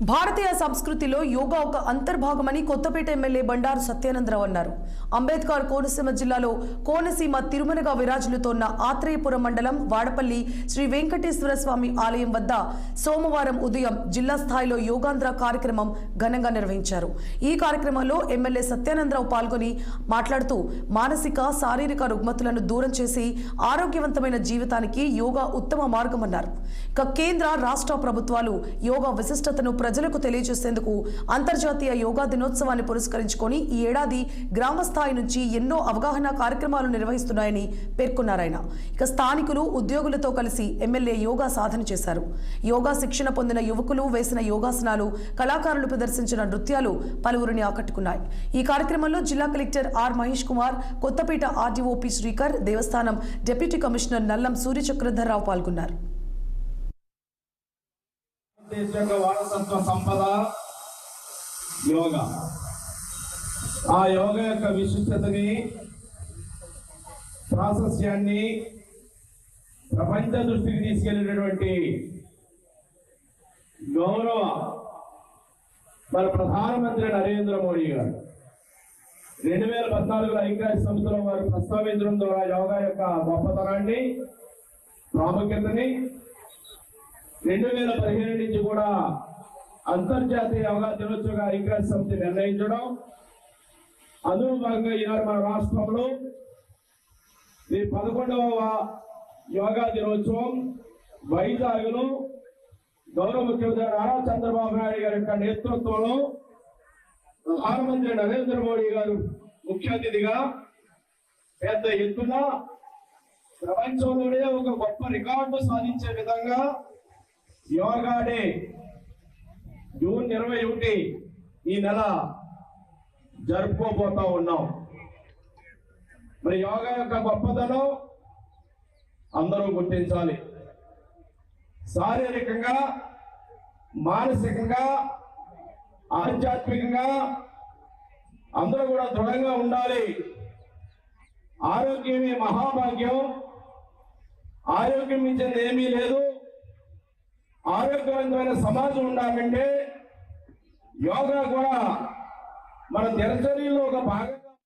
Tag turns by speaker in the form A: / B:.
A: భారతీయ సంస్కృతిలో యోగా ఒక అంతర్భాగమని కొత్తపేట ఎమ్మెల్యే బండారు సత్యానందరావు అన్నారు. అంబేద్కర్ కోనసీమ జిల్లాలో కోనసీమ తిరుమలగా విరాజులుతోన్న ఆత్రేయపురం మండలం వాడపల్లి శ్రీ వెంకటేశ్వర స్వామి ఆలయం వద్ద సోమవారం ఉదయం జిల్లా స్థాయిలో యోగాంధ్ర కార్యక్రమం ఘనంగా నిర్వహించారు. ఈ కార్యక్రమంలో ఎమ్మెల్యే సత్యానందరావు పాల్గొని మాట్లాడుతూ మానసిక శారీరక రుగ్మతులను దూరం చేసి ఆరోగ్యవంతమైన జీవితానికి యోగా ఉత్తమ మార్గమన్నారు. ఇక కేంద్ర రాష్ట్ర ప్రభుత్వాలు యోగా విశిష్టతను ప్రజలకు తెలియజేసేందుకు అంతర్జాతీయ యోగా దినోత్సవాన్ని పురస్కరించుకొని ఈ ఏడాది గ్రామ స్థాయి నుంచి ఎన్నో అవగాహన కార్యక్రమాలు నిర్వహిస్తున్నాయని పేర్కొన్నారాయన ఇక స్థానికులు ఉద్యోగులతో కలిసి ఎమ్మెల్యే యోగా సాధన చేశారు. యోగా శిక్షణ పొందిన యువకులు వేసిన యోగాసనాలు కళాకారులు ప్రదర్శించిన నృత్యాలు పలువురిని ఆకట్టుకున్నాయి. ఈ కార్యక్రమంలో జిల్లా collector R Mahesh Kumar Kothapeta RDO P Srikar దేవస్థానం డిప్యూటీ కమిషనర్ నల్లం సూర్యచక్రధర్రావు పాల్గొన్నారు.
B: దేశ యొక్క వారసత్వ సంపద యోగా. ఆ యోగా యొక్క విశిష్టతని ప్రాశస్యాన్ని ప్రపంచ దృష్టికి తీసుకెళ్ళినటువంటి గౌరవ మన ప్రధానమంత్రి నరేంద్ర మోడీ గారు. రెండు వేల పద్నాలుగులో ఐక్యరాజ్య సంస్థలో వారు ప్రస్తావించడం ద్వారా యోగా యొక్క గొప్పతనాన్ని ప్రాముఖ్యతని రెండు వేల పదిహేను నుంచి కూడా అంతర్జాతీయ యోగా దినోత్సవంగా ఐక్యరాజ్య సమితి నిర్ణయించడం అందులో భాగంగా ఈనాడు మన రాష్ట్రంలో ఈ పదకొండవ యోగా దినోత్సవం వైజాగ్లో గౌరవ ముఖ్యమంత్రి నారా చంద్రబాబు నాయుడు గారి యొక్క నేతృత్వంలో ప్రధానమంత్రి నరేంద్ర మోడీ గారు ముఖ్య అతిథిగా పెద్ద ఎత్తున ప్రపంచంలోనే ఒక గొప్ప రికార్డు సాధించే విధంగా యోగా డే జూన్ ఇరవై ఒకటి ఈ నెల జరుపుకోబోతా ఉన్నాం. మరి యోగా యొక్క గొప్పతనం అందరూ గుర్తించాలి. శారీరకంగా మానసికంగా ఆధ్యాత్మికంగా అందరూ కూడా దృఢంగా ఉండాలి. ఆరోగ్యమే మహాభాగ్యం. ఆరోగ్యం ఇచ్చేది ఏమీ లేదు. ఆరోగ్యవంతమైన సమాజం ఉండాలంటే యోగా కూడా మన దినచర్యలో ఒక భాగం.